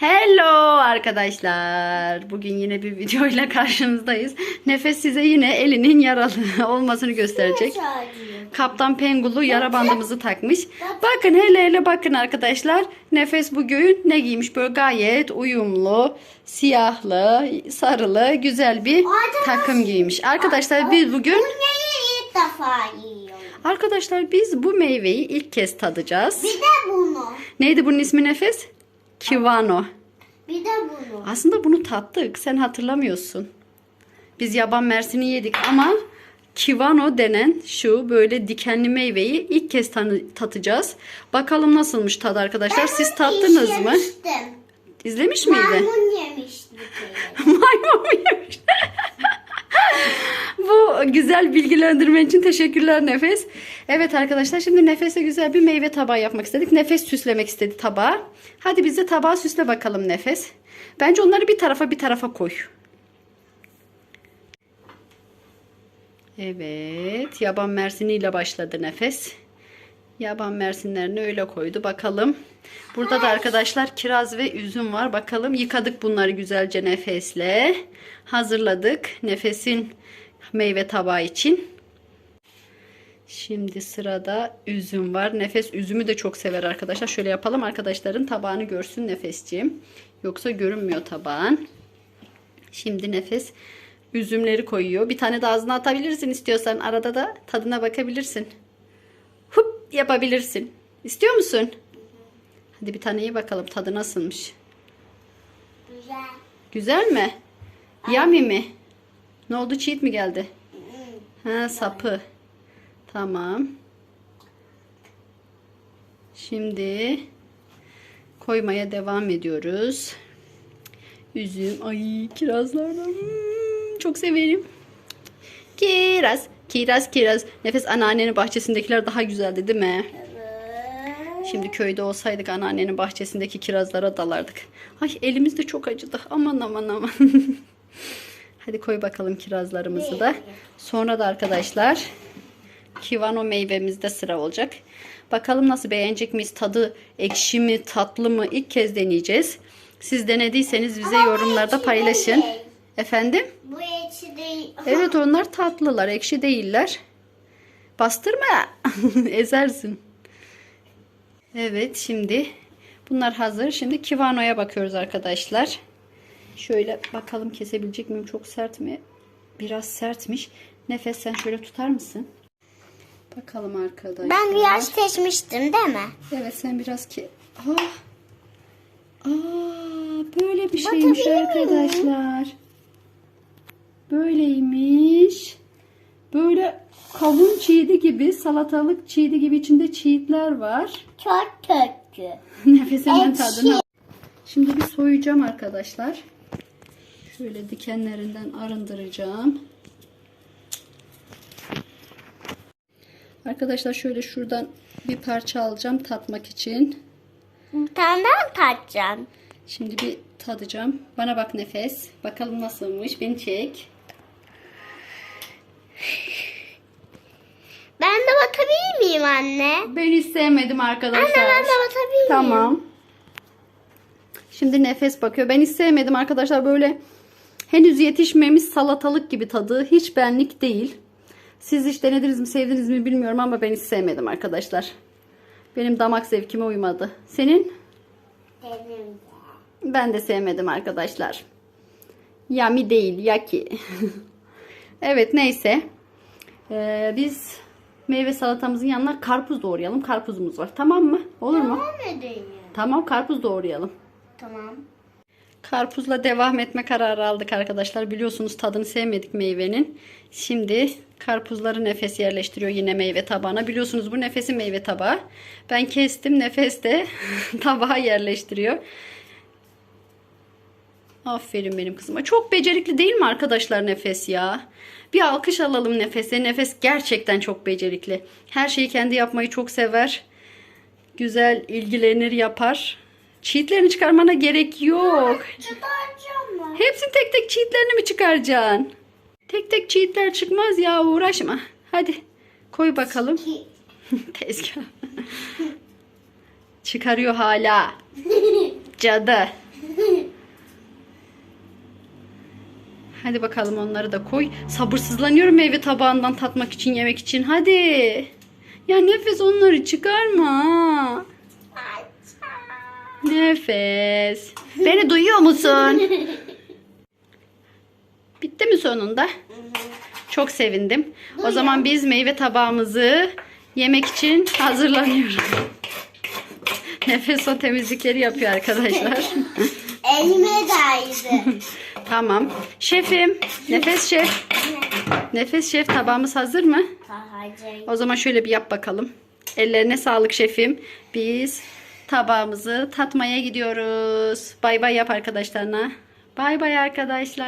Hello arkadaşlar. Bugün yine bir videoyla karşınızdayız. Nefes size yine elinin yaralı olmasını gösterecek. Kaptan Pengulu yara bandımızı takmış. Bakın hele hele bakın arkadaşlar. Nefes bugün ne giymiş? Böyle gayet uyumlu, siyahlı, sarılı, güzel bir takım giymiş. Arkadaşlar biz bugün defa yiyorum. Arkadaşlar biz bu meyveyi ilk kez tadacağız. Bir de bunu. Neydi bunun ismi Nefes? Kivano. Bir de bunu. Aslında bunu tattık. Sen hatırlamıyorsun. Biz yaban mersini yedik ama kivano denen şu böyle dikenli meyveyi ilk kez tatacağız. Bakalım nasılmış tadı arkadaşlar. Siz tattınız mı? Yemiştim. İzlemiş miydi? Maymun yemişti. Maymun mu güzel bilgilendirmen için teşekkürler Nefes. Evet arkadaşlar şimdi Nefes'e güzel bir meyve tabağı yapmak istedik. Nefes süslemek istedi tabağı. Hadi biz de tabağı süsle bakalım Nefes. Bence onları bir tarafa bir tarafa koy. Evet yaban mersiniyle başladı Nefes. Yaban mersinlerini öyle koydu. Bakalım. Burada da arkadaşlar kiraz ve üzüm var. Bakalım yıkadık bunları güzelce nefesle. Hazırladık. Nefesin meyve tabağı için. Şimdi sırada üzüm var. Nefes üzümü de çok sever arkadaşlar. Şöyle yapalım arkadaşların tabağını görsün Nefesciğim. Yoksa görünmüyor tabağın. Şimdi Nefes üzümleri koyuyor. Bir tane de ağzına atabilirsin istiyorsan. Arada da tadına bakabilirsin. Hup yapabilirsin. İstiyor musun? Hadi bir tane ye bakalım tadı nasılmış. Güzel. Güzel mi? Yummy mi? Ne oldu cheat mi geldi? Ha sapı. Tamam. Şimdi koymaya devam ediyoruz. Üzüm. Ay kirazlardan. Hmm, çok severim. Kiraz. Kiraz kiraz. Nefes anneannenin bahçesindekiler daha güzeldi değil mi? Şimdi köyde olsaydık anneannenin bahçesindeki kirazlara dalardık. Ay elimiz de çok acıdı. Aman aman aman. Hadi koy bakalım kirazlarımızı da. Sonra da arkadaşlar kivano meyvemizde sıra olacak. Bakalım nasıl beğenecek miyiz? Tadı ekşi mi tatlı mı? İlk kez deneyeceğiz. Siz denediyseniz bize yorumlarda paylaşın. Efendim? Bu ekşi değil. Evet onlar tatlılar. Ekşi değiller. Bastırma. Ezersin. Evet şimdi bunlar hazır. Şimdi kivanoya bakıyoruz arkadaşlar. Şöyle bakalım kesebilecek miyim? Çok sert mi? Biraz sertmiş. Nefes sen şöyle tutar mısın? Bakalım arkadaşlar. Ben biraz seçmiştim değil mi? Evet sen biraz ki... Aa, Aa, böyle bir şeymiş Bakabilir miyim? arkadaşlar. Böyleymiş. Böyle kavun çiğdi gibi, salatalık çiğdi gibi içinde çiğitler var. Çok kötü. Nefesimin Ekşi. tadını. Şimdi bir soyacağım arkadaşlar. Şöyle dikenlerinden arındıracağım. Arkadaşlar şöyle şuradan bir parça alacağım tatmak için. Bir tane daha tatacağım. Şimdi bir tadacağım. Bana bak nefes. Bakalım nasılmış. Beni çek. Ben de bakabilir miyim anne? Ben hiç sevmedim arkadaşlar. Anne ben de bakabilir miyim? Tamam. Şimdi nefes bakıyor. Ben hiç sevmedim arkadaşlar. Böyle henüz yetişmemiş salatalık gibi tadı. Hiç benlik değil. Siz hiç denediniz mi, sevdiniz mi bilmiyorum ama ben hiç sevmedim arkadaşlar. Benim damak zevkime uymadı. Senin? Benim de. Ben de sevmedim arkadaşlar. Yami değil, yaki. evet neyse. Ee, biz meyve salatamızın yanına karpuz doğrayalım. Karpuzumuz var. Tamam mı? Olur mu? Devam edeyim. Tamam karpuz doğrayalım. Tamam. Karpuzla devam etme kararı aldık arkadaşlar. Biliyorsunuz tadını sevmedik meyvenin. Şimdi karpuzları nefes yerleştiriyor yine meyve tabağına. Biliyorsunuz bu nefesin meyve tabağı. Ben kestim nefes de tabağa yerleştiriyor. Aferin benim kızıma. Çok becerikli değil mi arkadaşlar Nefes ya? Bir alkış alalım Nefes'e. Nefes gerçekten çok becerikli. Her şeyi kendi yapmayı çok sever. Güzel ilgilenir yapar. Çiğitlerini çıkarmana gerek yok. Çıkaracağım? Hepsini tek tek çiğitlerini mi çıkaracaksın? Tek tek çiğitler çıkmaz ya uğraşma. Hadi koy bakalım. Tezgah. Çıkarıyor hala. Cadı. Hadi bakalım onları da koy. Sabırsızlanıyorum meyve tabağından tatmak için, yemek için. Hadi. Ya nefes onları çıkarma. Nefes. Beni duyuyor musun? Bitti mi sonunda? Çok sevindim. O zaman biz meyve tabağımızı yemek için hazırlanıyoruz. Nefes o temizlikleri yapıyor arkadaşlar. Elime değdi. tamam. Şefim, Nefes şef. Nefes şef tabağımız hazır mı? Hayır. O zaman şöyle bir yap bakalım. Ellerine sağlık şefim. Biz tabağımızı tatmaya gidiyoruz. Bay bay yap arkadaşlarına. Bay bay arkadaşlar.